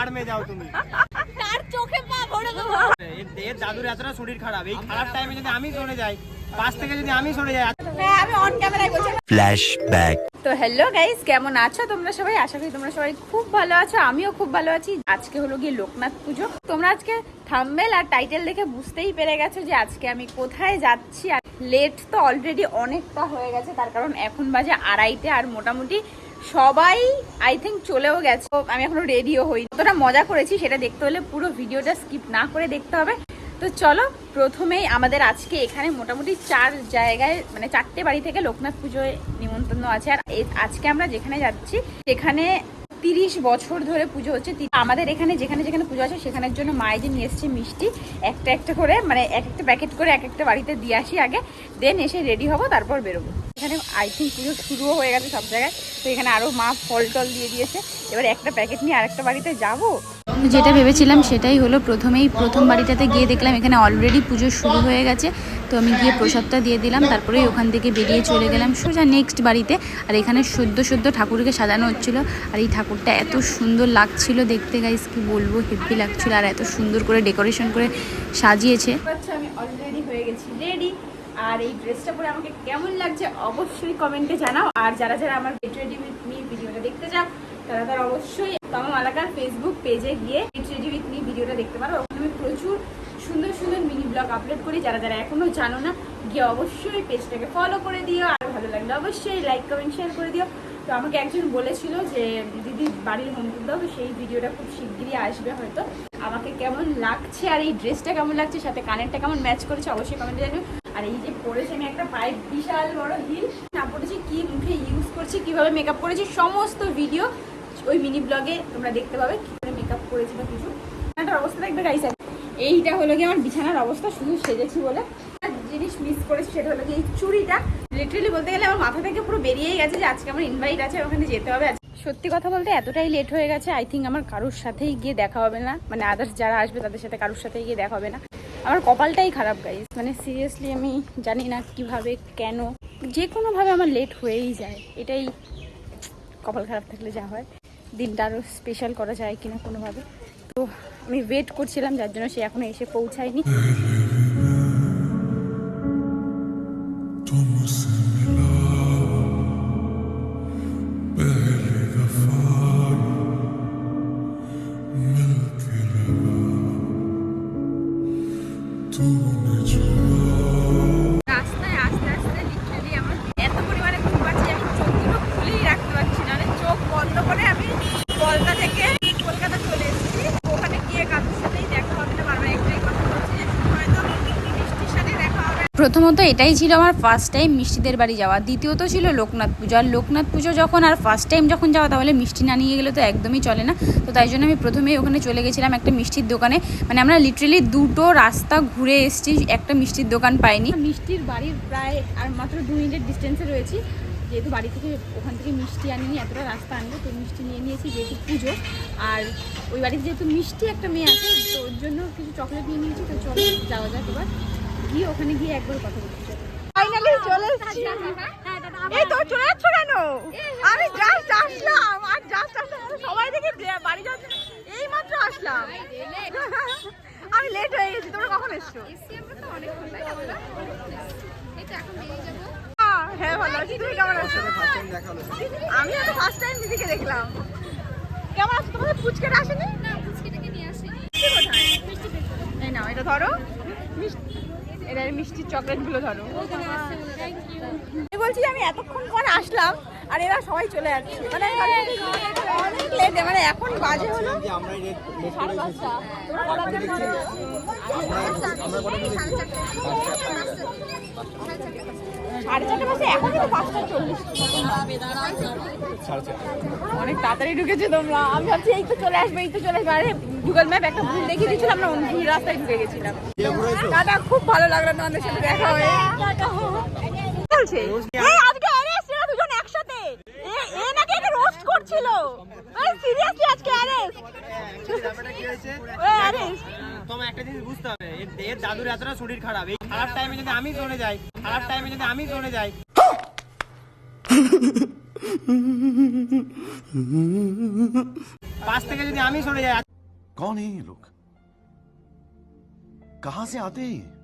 ভাড় মে যাও তুমি। তার চোখে পা ভরে দেবো। এর- দাদুর এতটা শরীর খারাপ। এই খারাপ টাইমে যদি আমি চলে যাই পাশ থেকে যদি আমি সরে যাই হ্যাঁ আমি অন ক্যামেরায় বলছি Flashback. তো হ্যালো গাইস কেমন আছো তোমরা সবাই? আশা করি তোমরা সবাই খুব ভালো আছো আমিও খুব ভালো আছি। আজকে হলো গিয়ে লোকনাথ পুজো। তোমরা আজকে থাম্বেল আর টাইটেল দেখে বুঝতেই পেরে গেছো যে আজকে আমি কোথায় যাচ্ছি। আর লেট তো অলরেডি অনেকটা হয়ে গেছে তার কারণ এখন বাজে আড়াইটে আর মোটামুটি সবাই আই থিঙ্ক চলেও গেছে। আমি এখনও রেডিও হই কতটা মজা করেছি সেটা দেখতে হলে পুরো ভিডিওটা স্কিপ না করে দেখতে হবে। তো চলো, প্রথমেই আমাদের আজকে এখানে মোটামুটি চার জায়গায় মানে চারটে বাড়ি থেকে লোকনাথ পুজোয় নিমন্ত্রণ আছে। আর আজকে আমরা যেখানে যাচ্ছি, সেখানে তিরিশ বছর ধরে পুজো হচ্ছে। আমাদের এখানে যেখানে যেখানে পুজো আছে, সেখানের জন্য মায়ের যে নিয়ে এসছে মিষ্টি। একটা একটা করে মানে এক একটা প্যাকেট করে এক একটা বাড়িতে দিয়ে আসি আগে। দেন এসে রেডি হব, তারপর বেরোবো। এখানে আই থিঙ্ক পুজো শুরুও হয়ে গেছে সব জায়গায়। তো এখানে আরও মা ফল টল দিয়ে দিয়েছে। এবার একটা প্যাকেট নিয়ে আরেকটা বাড়িতে যাব? যেটা ভেবেছিলাম সেটাই হলো প্রথমেই প্রথম বাড়িটাতে গিয়ে দেখলাম এখানে অলরেডি পুজো শুরু হয়ে গেছে। তো আমি গিয়ে প্রসাদটা দিয়ে দিলাম তারপরে ওখান থেকে বেরিয়ে চলে গেলাম সোজা নেক্সট বাড়িতে। আর এখানে সদ্য সদ্য ঠাকুরকে সাজানো হচ্ছিল। আর এই ঠাকুরটা এত সুন্দর লাগছিল দেখতে গাইস কি বলব হেভি লাগছিল। আর এত সুন্দর করে ডেকোরেশন করে সাজিয়েছে। আমি অলরেডি হয়ে গেছি। রেডি আর এই ড্রেসটা পরে আমাকে কেমন লাগছে অবশ্যই কমেন্টে জানাও। আর যারা যারা আমার গেট রেডি উইথ মি ভিডিওটা দেখতে চাও, তারা তারা অবশ্যই তমা মালাকার ফেসবুক পেজে গিয়ে গেট রেডি উইথ মি ভিডিওটা দেখতে পারো। ওখানে আমি প্রচুর সুন্দর সুন্দর মিনি ব্লগ আপলোড করি। যারা যারা এখনও জানো না, গিয়ে অবশ্যই পেজটাকে ফলো করে দিও। আর ভালো লাগলে অবশ্যই লাইক কমেন্ট শেয়ার করে দিও। তো আমাকে একজন বলেছিল যে, দিদি, বাড়ির হোম দাও, তো সেই ভিডিওটা খুব শিগগিরই আসবে হয়তো। আমাকে কেমন লাগছে আর এই ড্রেসটা কেমন লাগছে, সাথে কানেরটা কেমন ম্যাচ করেছে, অবশ্যই কমেন্টে জানিও। আর এই যে পরেছি, আমি একটা পায়ে বিশাল বড় হিল। না পড়েছি, কি মুখে ইউজ করছি, কীভাবে মেকআপ করেছি, সমস্ত ভিডিও ওই মিনি ব্লগে তোমরা দেখতে পাবে কি করে মেকআপ করেছি বা কিছু। বিছানাটার অবস্থা দেখবে গাইস এইটা হলো কি আমার বিছানার অবস্থা, শুধু সেজেছি বলে। জিনিস মিস করেছি, সেটা হলো কি এই চুড়িটা। লিটারেলি বলতে গেলে আমার মাথা থেকে পুরো বেরিয়েই গেছে যে আজকে আমার ইনভাইট আছে, ওখানে যেতে হবে সত্যি কথা বলতে এতটাই লেট হয়ে গেছে আই থিঙ্ক আমার কারোর সাথেই গিয়ে দেখা হবে না। মানে আদার্স যারা আসবে, তাদের সাথে কারোর সাথেই গিয়ে দেখা হবে না। আমার কপালটাই খারাপ গাইস মানে সিরিয়াসলি আমি জানি না কীভাবে, কেন। যে কোনোভাবে আমার লেট হয়েই যায়। এটাই কপাল খারাপ থাকলে যা হয়। দিনটা আরও স্পেশাল করা যায় কিনা কোনোভাবে। তো আমি ওয়েট করছিলাম, যার জন্য সে এখনও এসে পৌঁছায়নি। 的 প্রথমত এটাই ছিল আমার ফার্স্ট টাইম মিষ্টিদের বাড়ি যাওয়া। দ্বিতীয়ত ছিল লোকনাথ পুজো। আর লোকনাথ পুজো যখন আর ফার্স্ট টাইম যখন যাওয়া, তাহলে মিষ্টি না নিয়ে গেলে তো একদমই চলে না। তো তাই জন্য আমি প্রথমেই ওখানে চলে গেছিলাম একটা মিষ্টির দোকানে। মানে আমরা লিটারেলি দুটো রাস্তা ঘুরে এসেছি, একটা মিষ্টির দোকান পাইনি। মিষ্টির বাড়ির প্রায় আর মাত্র দু মিনিটের ডিস্টেন্সে রয়েছি। যেহেতু বাড়ি থেকে ওখান থেকে মিষ্টি আনিনি, এতটা রাস্তা আনব, তো মিষ্টি নিয়ে নিয়েছি যেহেতু পুজো। আর ওই বাড়িতে যেহেতু মিষ্টি একটা মেয়ে আছে, তো ওর জন্য কিছু চকলেট নিয়ে নিয়েছি, তো চলো যাওয়া যাক এবার। গিয়ে ওখানে গিয়ে একবার কথা বলতে ফাইনালি চলে এসেছি। এই তো চলে যাচ্ছ কেন? আমি জাস্ট আসলাম আর জাস্ট আসলাম। সবাই দেখে বাড়ি যাচ্ছে এই মাত্র আসলাম। আমি লেট হয়ে গেছি তোমরা কখন এসছো? হ্যাঁ ভালো আছি। তুমি কেমন আছো? আমি তো ফার্স্ট টাইম দিদিকে দেখলাম। কেমন আছো? তোমাদের পুচকেটা আসেনি? না পুচকেটাকে নিয়ে আসেনি। এই নাও এটা ধরো। মিষ্টি এটা মিষ্টির চকলেটগুলো ধরো। আমি বলছি আমি এতক্ষণ পর আসলাম আর এরা সবাই চলে যাচ্ছে। মানে অনেক লেটে মানে এখন বাজে হলো। আমরা সাড়ে পাঁচটা। তোমরা সাড়ে চারটে বাজে এখন তো পাঁচটা চল্লিশ অনেক তাড়াতাড়ি ঢুকেছে তোমরা আমি ভাবছি এই তো চলে আসবে এই তো চলে আসবে আরে গুগল ম্যাপ একটা ভুল দেখিয়ে দিয়েছিলাম আমরা অন্য ভুল রাস্তায় ঢুকে গেছিলাম দাদা খুব ভালো লাগল তোমাদের সাথে দেখা হয়ে বলছে এই আজকে অ্যারেস্ট এরা দুজন একসাথে এ নাকি একে রোস্ট করছিল এই সিরিয়াসলি আজকে অ্যারেস্ট ব্যাপারটা কি হয়েছে ওই অ্যারেস্ট তোমার একটা জিনিস বুঝতে হবে এর- এর দাদুর এতটা শরীর খারাপ এই খারাপ টাইমে যদি আমি চলে যাই খারাপ টাইমে যদি আমি চলে যাই পাশ থেকে যদি আমি সরে যাই कौन है ये लोग कहां से आते हैं ये? আজকে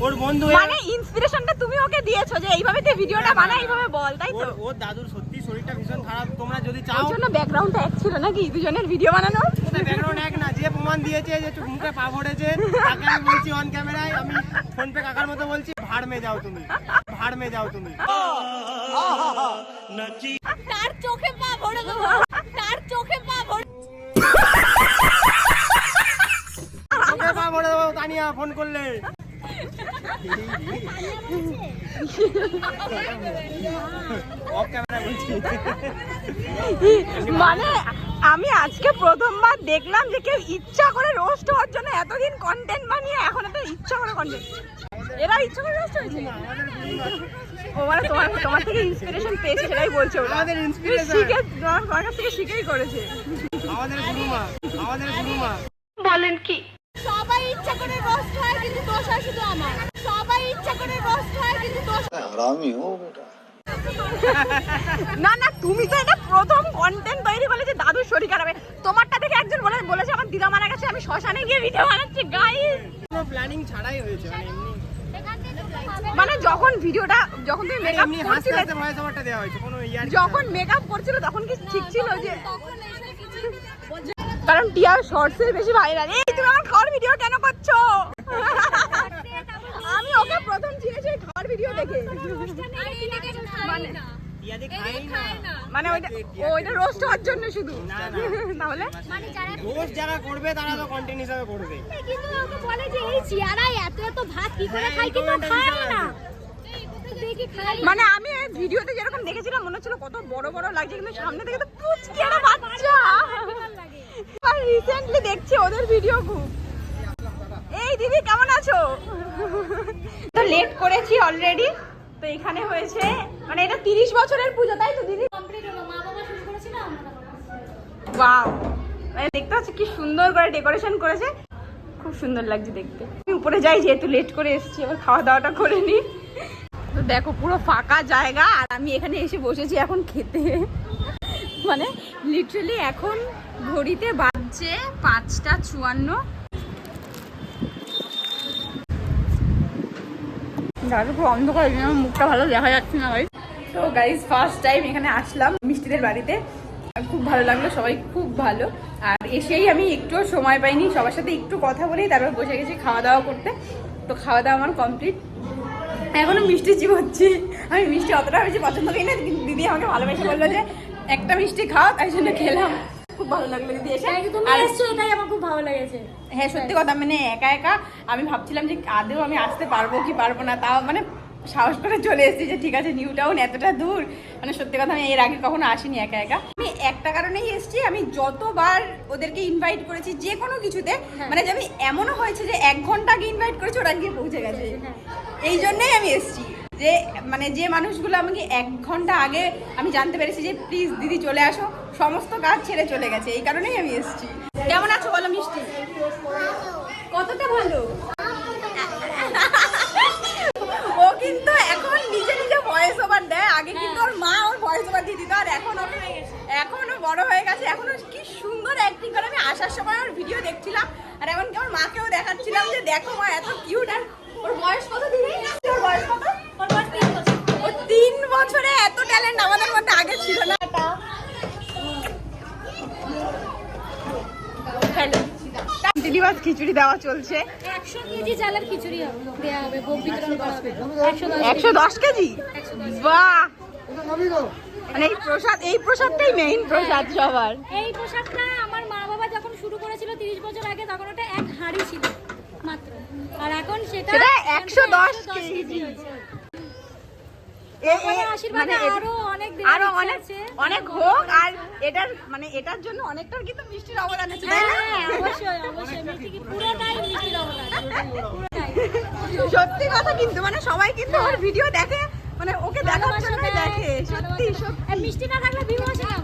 ওর বন্ধু হয়ে- মানে ইন্সপিরেশনটা তুমি ওকে দিয়েছ যে এইভাবে তুই ভিডিওটা বানা এইভাবে বল তাই তো? ওর দাদুর সত্যি শরীরটা ভীষণ খারাপ। তোমরা যদি চাও জন্য ব্যাকগ্রাউন্ডটা এক ছিল নাকি? দুজনের ভিডিও বানানোর? ব্যাকগ্রাউন্ড এক না যে প্রমাণ দিয়েছে যে মুখে পা ভরেছে তাকে আমি বলছি অন ক্যামেরায় আমি ফোন পে কাকার মতো বলছি ভাড় মে যাও তুমি। ভাড় মে যাও তুমি। তার চোখে পা ভরে দেবো তার চোখে পা ভরে চোখে পা ভরে দেবো তানিয়া ফোন করলে। মানে আমি আজকে প্রথমবার দেখলাম যে কেউ ইচ্ছা করে রোস্ট হওয়ার জন্য এতদিন কন্টেন্ট বানিয়ে এখন এত ইচ্ছা করে কন্টেন্ট এরা ইচ্ছা করে রোস্ট হয়েছে? ও মানে তোমার তোমার থেকে ইন্সপিরেশন পেয়েছে সেটাই বলছে আমাদের inspiration। শিখে তোমার তোমার কাছ থেকে শিখেই করেছে। আমাদের গুরুমা আমাদের গুরুমা বলেন কি? সবাই ইচ্ছা করে রোস্ট হয় কিন্তু দোষ হয় শুধু আমার। সবাই ইচ্ছা করে রোস্ট হয় কিন্তু দোষ হ্যাঁ, আমিও বেটা। না না তুমি তো এটা প্রথম কন্টেন্ট তৈরি করলে যে দাদুর শরীর খারাপ তোমারটা দেখে একজন বলে বলেছে আমার দিদা মারা গেছে আমি শ্মশানে গিয়ে ভিডিও বানাচ্ছি গাইস কোনো প্ল্যানিং ছাড়াই হয়েছে মানে, মানে যখন ভিডিওটা যখন তুমি মেকআপ করছিলে ভয়েস ওভারটা দেওয়া হয়েছে কোনো ইয়ার যখন মেকআপ করছিল তখন কি ঠিক ছিল যে কারণ টিয়া শর্টসের বেশি ভাইরাল এই তুমি আমার খাওয়ার ভিডিও কেন করছ? দেখে। মানে ইয়াদি খাই না মানে ওইটা ওইটা রোস্ট হওয়ার জন্য শুধু। না, না। তাহলে? রোজ যারা করবে তারা তো কন্টেন্ট হিসাবে করবে। কিন্তু ওকে বলে যে এই চেয়ারায় এত এত ভাত কি করে হ্যাঁ, খাই কিন্তু খায় না। মানে আমি ভিডিওতে যেরকম দেখেছিলাম মনে হচ্ছিল কত বড় বড় লাগছে কিন্তু সামনে থেকে তো পুচকি একটা বাচ্চা। আর রিসেন্টলি দেখছি ওদের ভিডিও খুব। এই দিদি কেমন আছো? তো লেট করেছি অলরেডি তো এখানে হয়েছে মানে এটা তিরিশ বছরের পুজো তাই তো দিদি? কমপ্লিট হলো মা বাবা শুরু করেছিল ওয়াও মানে দেখতে পাচ্ছি কি সুন্দর করে ডেকোরেশন করেছে। খুব সুন্দর লাগছে দেখতে। আমি উপরে যাই যেহেতু লেট করে এসেছি এবার খাওয়া দাওয়াটা করে নি। তো দেখো পুরো ফাঁকা জায়গা আর আমি এখানে এসে বসেছি এখন খেতে। মানে লিটারালি এখন ঘড়িতে বাজছে পাঁচটা চুয়ান্ন। দাদু খুব অন্ধকার, এই জন্য মুখটা ভালো দেখা যাচ্ছে না ভাই। তো গাইজ ফার্স্ট টাইম এখানে আসলাম মিষ্টিদের বাড়িতে। খুব ভালো লাগল, সবাই খুব ভালো। আর এসেই আমি একটুও সময় পাইনি, সবার সাথে একটু কথা বলেই তারপর বসে গেছি খাওয়া দাওয়া করতে। তো খাওয়া দাওয়া আমার কমপ্লিট এখনও মিষ্টি চিপ হচ্ছে। আমি মিষ্টি অতটা বেশি পছন্দ করি না, কিন্তু দিদি আমাকে ভালোবেসে বলল যে, একটা মিষ্টি খাও, তাই জন্য খেলাম। খুব ভালো লাগল দিদি এসে। তুমি আর এসছো এটাই আমার খুব ভালো লেগেছে। হ্যাঁ সত্যি কথা মানে একা একা আমি ভাবছিলাম যে আদেও আমি আসতে পারব কি পারব না তাও মানে সাহস করে চলে এসেছি যে ঠিক আছে নিউ টাউন এতটা দূর। মানে সত্যি কথা আমি এর আগে কখনো আসিনি একা একা। আমি একটা কারণেই এসেছি আমি যতবার ওদেরকে ইনভাইট করেছি যে কোনো কিছুতে মানে যে আমি এমনও হয়েছে যে এক ঘণ্টা আগে ইনভাইট করেছি ওরা গিয়ে পৌঁছে গেছে। এই জন্যই আমি এসেছি। যে মানে যে মানুষগুলো আমাকে এক ঘণ্টা আগে আমি জানতে পেরেছি যে প্লিজ দিদি চলে আসো। সমস্ত কাজ ছেড়ে চলে গেছে এই কারণেই আমি এসেছি। কেমন আছো বলো মিষ্টি? কতটা ভালো ও কিন্তু এখন নিজে নিজে ভয়েস ওভার দেয় আগে কিন্তু ওর মা ওর ভয়েস ওভার দিয়ে দিত আর এখন ও এখনও বড় হয়ে গেছে এখন ও কি সুন্দর অ্যাক্টিং করে আমি আসার সময় ওর ভিডিও দেখছিলাম আর এমনকি ওর মাকেও দেখাচ্ছিলাম যে দেখো মা এত কিউট আর ওর বয়স কত দিদি ওর বয়স কত ওর বয়স তিন বছর ও তিন বছরে এত ট্যালেন্ট আমাদের মধ্যে আগে ছিল না হ্যালো দিদিবাস খিচুড়ি দেওয়া চলছে। একশো কেজি চালের খিচুড়ি দেওয়া হবে ভোগ বিতরণ করা হবে। একশো দশ কেজি। একশো দশ বাহ! মানে এই প্রসাদ এই প্রসাদটাই মেইন প্রসাদ সবার। এই পোশাকটা আমার মা বাবা যখন শুরু করেছিল তিরিশ বছর আগে তখন ওটা এক হাঁড়ি ছিল মাত্র। আর এখন সেটা 110 110 কেজি। হয়েছে। এ- এ- আমার আশীর্বাদে মানে আরও অনেক আরও অনেক অনেক হোক আর এটার মানে এটার জন্য অনেকটার কিন্তু মিষ্টির অবদান আছে তাই হ্যাঁ না? হ্যাঁ, অবশ্যই অবশ্যই মিষ্টি কি পুরোটাই মিষ্টির অবদান? সত্যি কথা কিন্তু মানে সবাই কিন্তু ওর ভিডিও দেখে মানে ওকে দেখার জন্য দেখে সত্যি সত্যি। মিষ্টি না থাকলে ভিউ আসে না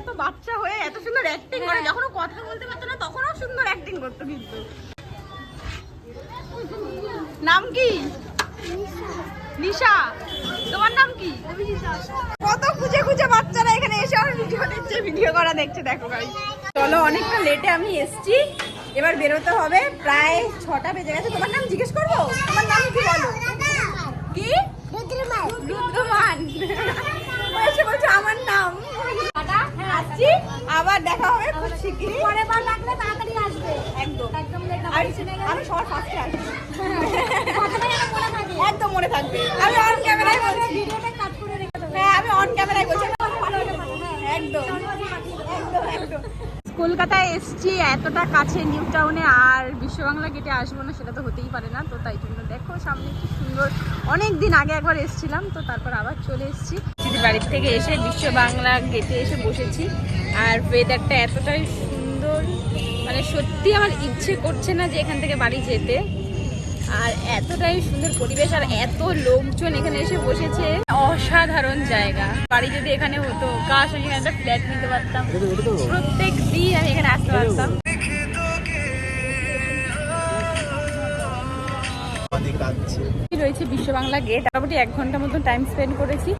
এত বাচ্চা হয়ে এত সুন্দর অ্যাক্টিং করে যখন কথা বলতে পারতো না তখনও সুন্দর অ্যাক্টিং করতো কিন্তু। নাম কি? নিশা। তোমার নাম কি? কত খুঁজে খুঁজে বাচ্চারা এখানে এসে আমার ভিডিও দেখছে ভিডিও করা দেখছে দেখো ভাই চলো অনেকটা লেটে আমি এসছি। এবার বেরোতে হবে প্রায় ছটা বেজে গেছে। তোমার নাম জিজ্ঞেস করব? তোমার নাম কি বলো? কি? রুদ্রমান। এসে বলছে আমার নাম? আবার দেখা হবে খুব শিগগিরই পরের বার ডাকলে তাড়াতাড়ি আসবে। একদম। একদম আমি সবার ফার্স্টে আসব। মনে। একদম মনে থাকবে। আমি অন ক্যামেরায় বলছি। ভিডিওটা কাট করে রেখে দেবো। হ্যাঁ আমি অন ক্যামেরায় বলছি। একদম। একদম একদম। কলকাতায় এসছি এতটা কাছে নিউ টাউনে আর বিশ্ববাংলা গেটে আসব না সেটা তো হতেই পারে না। তো তাই জন্য দেখো সামনে কি সুন্দর। অনেক দিন আগে একবার এসেছিলাম তো তারপর আবার চলে এসেছি। বাড়ির থেকে এসে বিশ্ব বাংলা গেটে এসে বসেছি। আর ওয়েদারটা এতটাই সুন্দর মানে সত্যি আমার ইচ্ছে করছে না যে এখান থেকে বাড়ি যেতে। আর এতটাই সুন্দর পরিবেশ, আর এত লোকজন এখানে এসে বসেছে। অসাধারণ জায়গা। বাড়ি যদি এখানে হতো, কাশ, আমি এখানে একটা ফ্ল্যাট নিতে পারতাম। প্রত্যেক দিন আমি এখানে আসতে পারতাম। বিশ্ব বাংলা গেট মোটামুটি এক ঘণ্টা মতন টাইম স্পেন্ড করেছি।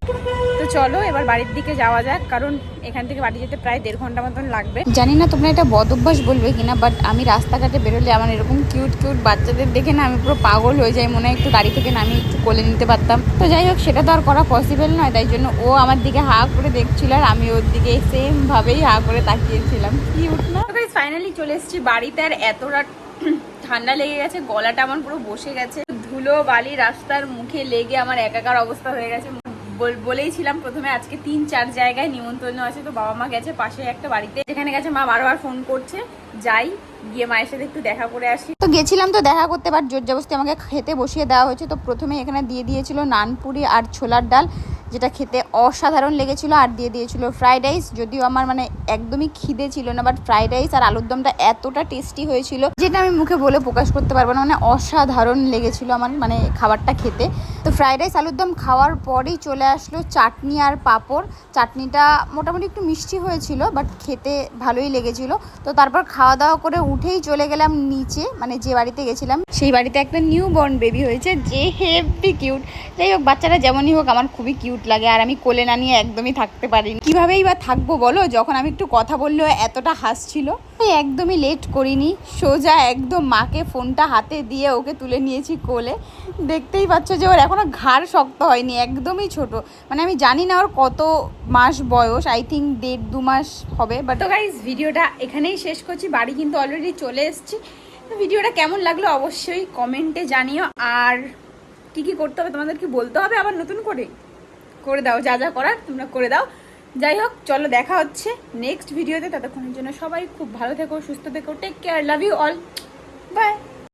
তো চলো এবার বাড়ির দিকে যাওয়া যাক কারণ এখান থেকে বাড়ি যেতে প্রায় দেড় ঘণ্টা মতন লাগবে। জানি না তোমরা এটা বদ অভ্যাস বলবে কিনা বাট আমি রাস্তাঘাটে বেরোলে আমার এরকম কিউট কিউট বাচ্চাদের দেখে না আমি পুরো পাগল হয়ে যাই মনে হয় একটু গাড়ি থেকে নামিয়ে একটু কোলে নিতে পারতাম। তো যাই হোক সেটা তো আর করা পসিবল নয় তাই জন্য ও আমার দিকে হা করে দেখছিল আর আমি ওর দিকে সেম ভাবেই হা করে তাকিয়েছিলাম। কিউট না? ফাইনালি চলে এসেছি বাড়িতে আর এতটা ঠান্ডা লেগে গেছে গলাটা আমার পুরো বসে গেছে। ধুলো বালি রাস্তার মুখে লেগে আমার একাকার অবস্থা হয়ে গেছে। বল- বলেইছিলাম প্রথমে আজকে তিন চার জায়গায় নিমন্ত্রণ আছে, তো বাবা মা গেছে পাশে একটা বাড়িতে। যেখানে গেছে মা বারবার ফোন করছে, যাই, গিয়ে মায়ের সাথে একটু দেখা করে আসি। তো গেছিলাম তো দেখা করতে পার জোর জবস্তি আমাকে খেতে বসিয়ে দেওয়া হয়েছে। তো প্রথমে এখানে দিয়ে দিয়েছিল নানপুরি আর ছোলার ডাল। যেটা খেতে অসাধারণ লেগেছিল আর দিয়ে দিয়েছিল ফ্রাইড রাইস যদিও আমার মানে একদমই খিদে ছিল না বাট ফ্রাইড রাইস আর আলুর দমটা এতটা টেস্টি হয়েছিল যেটা আমি মুখে বলে প্রকাশ করতে পারব না মানে অসাধারণ লেগেছিল আমার মানে খাবারটা খেতে। তো ফ্রাইড রাইস আলুর দম খাওয়ার পরেই চলে আসলো চাটনি আর পাঁপড়। চাটনিটা মোটামুটি একটু মিষ্টি হয়েছিল বাট খেতে ভালোই লেগেছিল। তো তারপর খাওয়া দাওয়া করে উঠেই চলে গেলাম নিচে মানে যে বাড়িতে গেছিলাম, সেই বাড়িতে একটা নিউ বর্ন বেবি হয়েছে, যে হেভি কিউট যাই হোক, বাচ্চারা যেমনই হোক, আমার খুবই কিউট লাগে আর আমি কোলে না নিয়ে একদমই থাকতে পারিনি। কিভাবেই বা থাকব বলো? যখন আমি একটু কথা বললেও এতটা হাসছিল। আমি একদমই লেট করিনি। সোজা একদম মাকে ফোনটা হাতে দিয়ে ওকে তুলে নিয়েছি কোলে। দেখতেই পাচ্ছ যে ওর এখনও ঘাড় শক্ত হয়নি, একদমই ছোট। মানে আমি জানি না ওর কত মাস বয়স আই থিঙ্ক দেড় দু মাস হবে বাট গাইজ ভিডিওটা এখানেই শেষ করছি। বাড়ি কিন্তু অলরেডি চলে এসেছি। ভিডিওটা কেমন লাগল অবশ্যই কমেন্টে জানিও। আর কি কি করতে হবে তোমাদেরকে বলতে হবে আবার নতুন করে? করে দাও, যা যা করার তোমরা করে দাও। যাই হোক, চলো দেখা হচ্ছে নেক্সট ভিডিওতে ততক্ষণের জন্য সবাই খুব ভালো থেকো, সুস্থ থেকো take care love you all bye